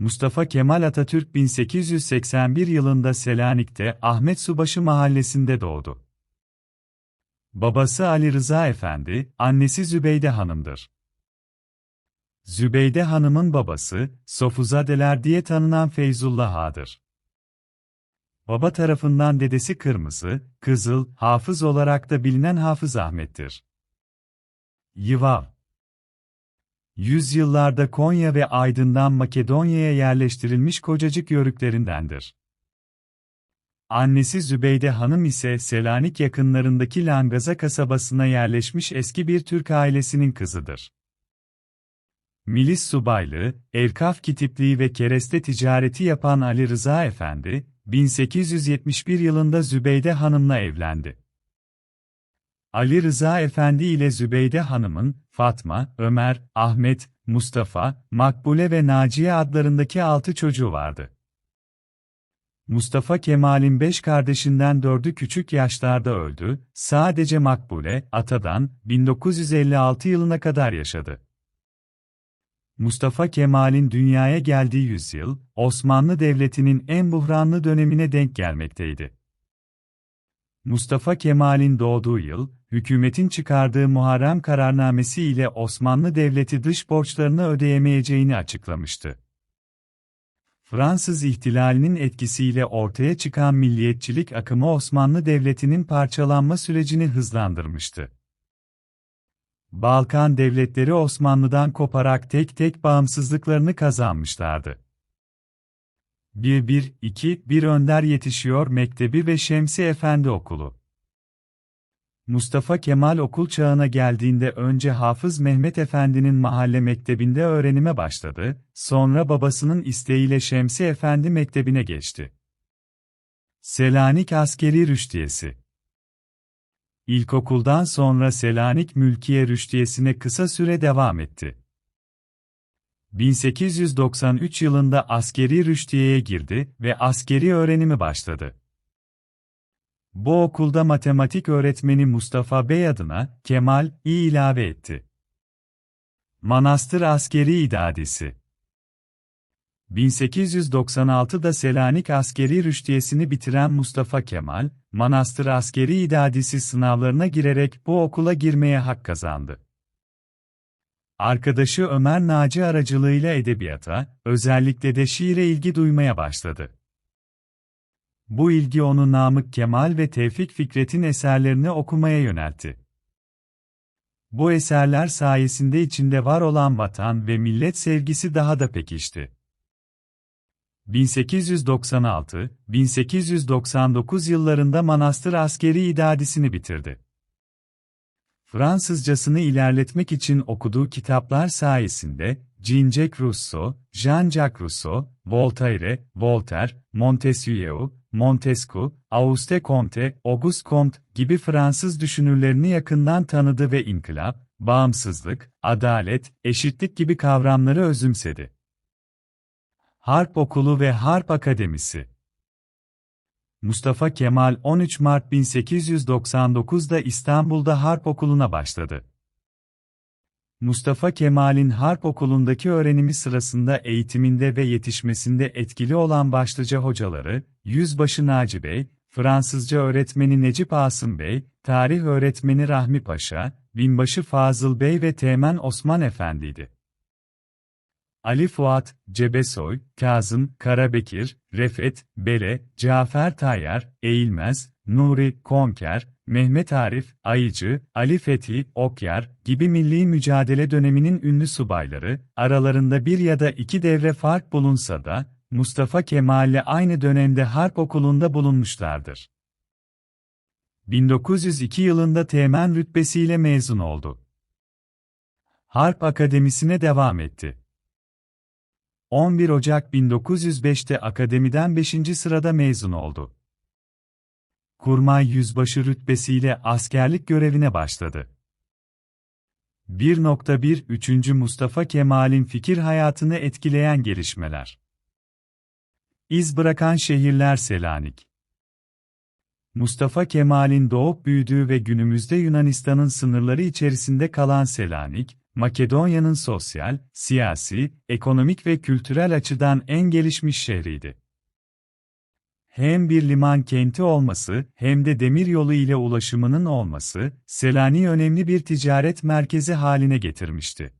Mustafa Kemal Atatürk 1881 yılında Selanik'te Ahmet Subaşı mahallesinde doğdu. Babası Ali Rıza Efendi, annesi Zübeyde Hanım'dır. Zübeyde Hanım'ın babası, Sofuzadeler diye tanınan Feyzullah Ağa'dır. Baba tarafından dedesi Kırmızı, Kızıl, Hafız olarak da bilinen Hafız Ahmet'tir. Yıvav Yüzyıllarda Konya ve Aydın'dan Makedonya'ya yerleştirilmiş kocacık yörüklerindendir. Annesi Zübeyde Hanım ise Selanik yakınlarındaki Langaza kasabasına yerleşmiş eski bir Türk ailesinin kızıdır. Milis subaylığı, Evkaf kitipliği ve kereste ticareti yapan Ali Rıza Efendi, 1871 yılında Zübeyde Hanım'la evlendi. Ali Rıza Efendi ile Zübeyde Hanım'ın, Fatma, Ömer, Ahmet, Mustafa, Makbule ve Naciye adlarındaki altı çocuğu vardı. Mustafa Kemal'in beş kardeşinden dördü küçük yaşlarda öldü, sadece Makbule, atadan, 1956 yılına kadar yaşadı. Mustafa Kemal'in dünyaya geldiği yüzyıl, Osmanlı Devleti'nin en buhranlı dönemine denk gelmekteydi. Mustafa Kemal'in doğduğu yıl, hükümetin çıkardığı Muharrem kararnamesi ile Osmanlı Devleti dış borçlarını ödeyemeyeceğini açıklamıştı. Fransız ihtilalinin etkisiyle ortaya çıkan milliyetçilik akımı Osmanlı Devleti'nin parçalanma sürecini hızlandırmıştı. Balkan devletleri Osmanlı'dan koparak tek tek bağımsızlıklarını kazanmışlardı. 1-1-2 Bir Önder Yetişiyor Mektebi ve Şemsi Efendi Okulu Mustafa Kemal okul çağına geldiğinde önce Hafız Mehmet Efendi'nin mahalle mektebinde öğrenime başladı, sonra babasının isteğiyle Şemsi Efendi Mektebi'ne geçti. Selanik Askeri Rüştiyesi İlkokuldan sonra Selanik Mülkiye Rüştiyesi'ne kısa süre devam etti. 1893 yılında askeri rüştiyeye girdi ve askeri öğrenimi başladı. Bu okulda matematik öğretmeni Mustafa Bey adına Kemal İ ilave etti. Manastır Askeri İdadisi 1896'da Selanik Askeri Rüştiyesini bitiren Mustafa Kemal, Manastır Askeri İdadisi sınavlarına girerek bu okula girmeye hak kazandı. Arkadaşı Ömer Naci aracılığıyla edebiyata, özellikle de şiire ilgi duymaya başladı. Bu ilgi onu Namık Kemal ve Tevfik Fikret'in eserlerini okumaya yöneltti. Bu eserler sayesinde içinde var olan vatan ve millet sevgisi daha da pekişti. 1896-1899 yıllarında manastır askeri idadisini bitirdi. Fransızcasını ilerletmek için okuduğu kitaplar sayesinde, Jean-Jacques Rousseau, Jean-Jacques Rousseau, Voltaire, Voltaire, Montesquieu, Montesquieu, Auguste Comte, Auguste Comte gibi Fransız düşünürlerini yakından tanıdı ve inkılap, bağımsızlık, adalet, eşitlik gibi kavramları özümsedi. Harp Okulu ve Harp Akademisi Mustafa Kemal 13 Mart 1899'da İstanbul'da Harp Okulu'na başladı. Mustafa Kemal'in Harp Okulu'ndaki öğrenimi sırasında eğitiminde ve yetişmesinde etkili olan başlıca hocaları, Yüzbaşı Naci Bey, Fransızca öğretmeni Necip Asım Bey, tarih öğretmeni Rahmi Paşa, binbaşı Fazıl Bey ve Teğmen Osman Efendi'ydi. Ali Fuat, Cebesoy, Kazım, Karabekir, Refet, Bele, Cafer Tayyar, Eğilmez, Nuri, Konker, Mehmet Arif, Ayıcı, Ali Fethi, Okyar gibi milli mücadele döneminin ünlü subayları, aralarında bir ya da iki devre fark bulunsa da, Mustafa Kemal'le aynı dönemde harp okulunda bulunmuşlardır. 1902 yılında teğmen rütbesiyle mezun oldu. Harp Akademisi'ne devam etti. 11 Ocak 1905'te akademiden 5. sırada mezun oldu. Kurmay Yüzbaşı rütbesiyle askerlik görevine başladı. 1.1 3. Mustafa Kemal'in fikir hayatını etkileyen gelişmeler. İz bırakan şehirler Selanik. Mustafa Kemal'in doğup büyüdüğü ve günümüzde Yunanistan'ın sınırları içerisinde kalan Selanik, Makedonya'nın sosyal, siyasi, ekonomik ve kültürel açıdan en gelişmiş şehriydi. Hem bir liman kenti olması hem de demiryolu ile ulaşımının olması, Selanik'i önemli bir ticaret merkezi haline getirmişti.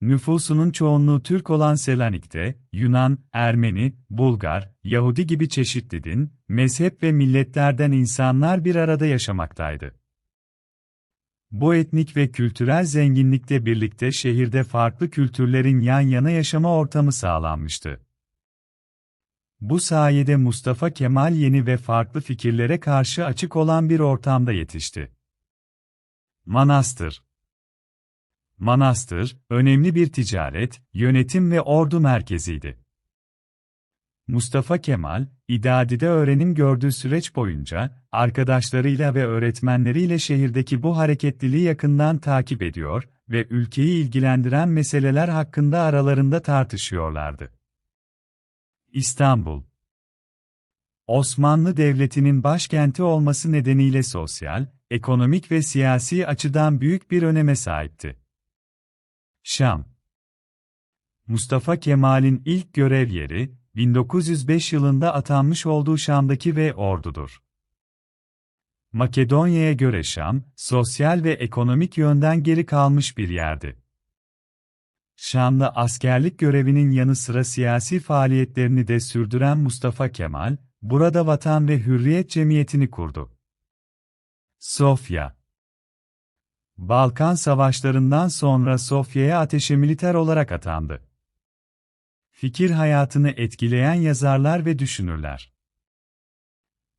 Nüfusunun çoğunluğu Türk olan Selanik'te, Yunan, Ermeni, Bulgar, Yahudi gibi çeşitli din, mezhep ve milletlerden insanlar bir arada yaşamaktaydı. Bu etnik ve kültürel zenginlikle birlikte şehirde farklı kültürlerin yan yana yaşama ortamı sağlanmıştı. Bu sayede Mustafa Kemal yeni ve farklı fikirlere karşı açık olan bir ortamda yetişti. Manastır Manastır, önemli bir ticaret, yönetim ve ordu merkeziydi. Mustafa Kemal, İdadi'de öğrenim gördüğü süreç boyunca, arkadaşlarıyla ve öğretmenleriyle şehirdeki bu hareketliliği yakından takip ediyor ve ülkeyi ilgilendiren meseleler hakkında aralarında tartışıyorlardı. İstanbul Osmanlı Devleti'nin başkenti olması nedeniyle sosyal, ekonomik ve siyasi açıdan büyük bir öneme sahipti. Şam Mustafa Kemal'in ilk görev yeri, 1905 yılında atanmış olduğu Şam'daki ve ordudur. Makedonya'ya göre Şam, sosyal ve ekonomik yönden geri kalmış bir yerdi. Şam'da askerlik görevinin yanı sıra siyasi faaliyetlerini de sürdüren Mustafa Kemal, burada Vatan ve Hürriyet Cemiyeti'ni kurdu. Sofya Balkan Savaşlarından sonra Sofya'ya ateşe militer olarak atandı. Fikir hayatını etkileyen yazarlar ve düşünürler.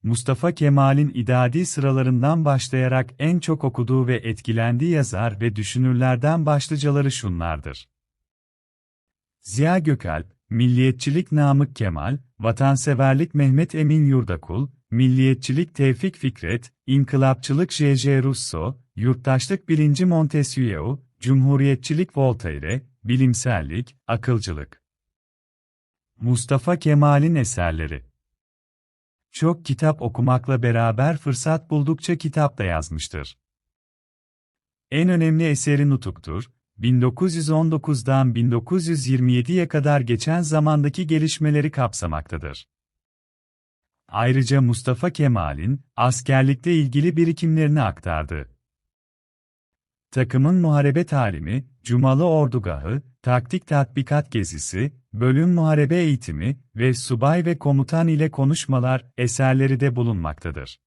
Mustafa Kemal'in idadi sıralarından başlayarak en çok okuduğu ve etkilendiği yazar ve düşünürlerden başlıcaları şunlardır. Ziya Gökalp, Milliyetçilik Namık Kemal, Vatanseverlik Mehmet Emin Yurdakul, Milliyetçilik Tevfik Fikret, İnkılapçılık J.J. Russo, Yurttaşlık Bilinci Montesquieu, Cumhuriyetçilik Voltaire, Bilimsellik, Akılcılık. Mustafa Kemal'in eserleri Çok kitap okumakla beraber fırsat buldukça kitap da yazmıştır. En önemli eseri Nutuk'tur, 1919'dan 1927'ye kadar geçen zamandaki gelişmeleri kapsamaktadır. Ayrıca Mustafa Kemal'in askerlikle ilgili birikimlerini aktardı. Takımın muharebe talimi, Cumalı Ordugahı, taktik tatbikat gezisi, bölüm muharebe eğitimi ve subay ve komutan ile konuşmalar eserleri de bulunmaktadır.